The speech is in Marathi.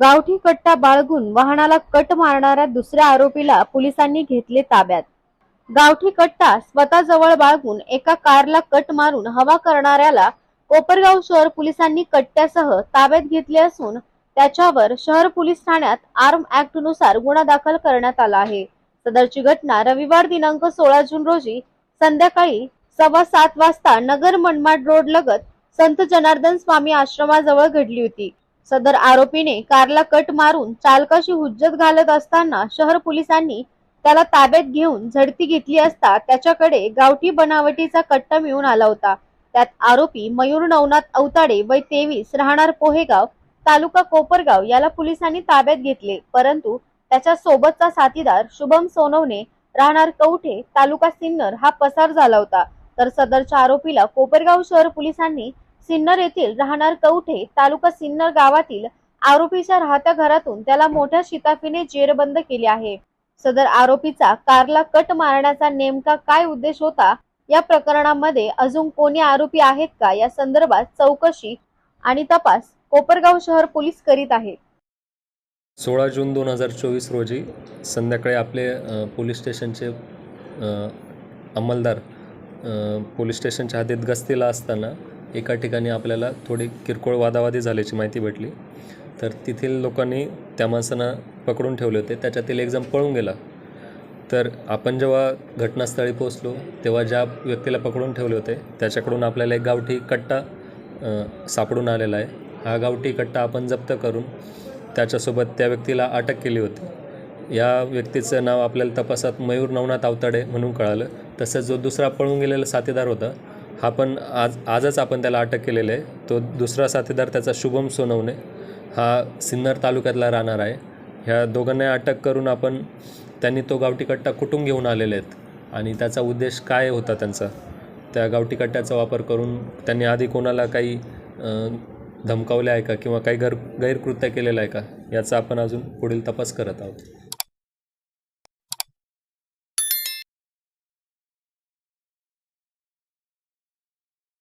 गावठी कट्टा बाळगून वाहनाला कट मारणाऱ्या दुसऱ्या आरोपीला पोलिसांनी घेतले ताब्यात. गावठी कट्टा स्वतःजवळ बाळगून एका कारला कट मारून हवा करणाऱ्याला कोपरगाव शहर पोलिसांनी कट्ट्यासह ताब्यात घेतले असून त्याच्यावर शहर पोलीस ठाण्यात आर्म ऍक्टनुसार गुन्हा दाखल करण्यात आला आहे. सदरची घटना रविवार दिनांक सोळा जून रोजी संध्याकाळी सव्वा सात वाजता नगर मनमाड रोड लगत संत जनार्दन स्वामी आश्रमाजवळ घडली होती. सदर आरोपीने कारला कट मारून चालकाशी हुज्जत घालत असताना शहर पोलिसांनी त्याला ताब्यात घेऊन झडती घेतली असता त्याच्याकडे गावठी बनावटीचा कट्टा मिळून आला होता. त्यात आरोपी मयूर नवनाथ अवताडे वय तेवीस राहणार पोहेगाव तालुका कोपरगाव याला पोलिसांनी ताब्यात घेतले. परंतु त्याच्या सोबतचा साथीदार शुभम सोनवणे राहणार कवठे तालुका सिन्नर हा पसार झाला होता. तर सदरच्या आरोपीला कोपरगाव शहर पोलिसांनी सिन्नर येथील राहणार कवठे तालुका सिन्नर गावातील आरोपीच्या राहत्या घरातून त्याला मोठ्या शिताफीने जेरबंद केले आहे. सदर आरोपीचा कारला कट मारण्याचा नेमका काय उद्देश होता? या प्रकरणामध्ये अजून कोणी आरोपी आहेत का? या संदर्भात चौकशी आणि तपास कोपरगाव शहर पोलीस करीत आहेत. सोळा जून दोन हजार चोवीस रोजी संध्याकाळी आपले पोलीस स्टेशनचे अंमलदार पोलीस स्टेशनच्या हद्दीत गस्तीला असताना एका ठिकाणी आपल्याला थोडी किरकोळ वादावादी झाल्याची माहिती भेटली. तर तेथील लोकांनी त्या माणसांना पकडून ठेवले होते. त्याच्यातील एक जण पळून गेला. तर आपण जेव्हा घटनास्थळी पोहोचलो तेव्हा ज्या व्यक्तीला पकडून ठेवले होते त्याच्याकडून आपल्याला एक गावठी कट्टा सापडून आलेला आहे. हा गावठी कट्टा आपण जप्त करून त्याच्यासोबत त्या व्यक्तीला अटक केली होती. या व्यक्तीचं नाव आपल्याला तपासात मयूर नवनाथ आवताडे म्हणून कळालं. तसंच जो दुसरा पळून गेलेला साथीदार होता हा पण आज आजच आपण त्याला अटक केलेलं आहे. तो दुसरा साथीदार त्याचा शुभम सोनवणे. हा सिन्नर तालुक्यातला राहणार आहे. ह्या दोघांना अटक करून आपण त्यांनी तो गावठी कट्टा कुठून घेऊन आलेले आहेत आणि त्याचा उद्देश काय होता त्यांचा? त्या गावठी कट्ट्याचा वापर करून त्यांनी आधी कोणाला काही धमकावले आहे का? किंवा काही घर गैरकृत्य केलेलं आहे का? याचा आपण अजून पुढील तपास करत आहोत.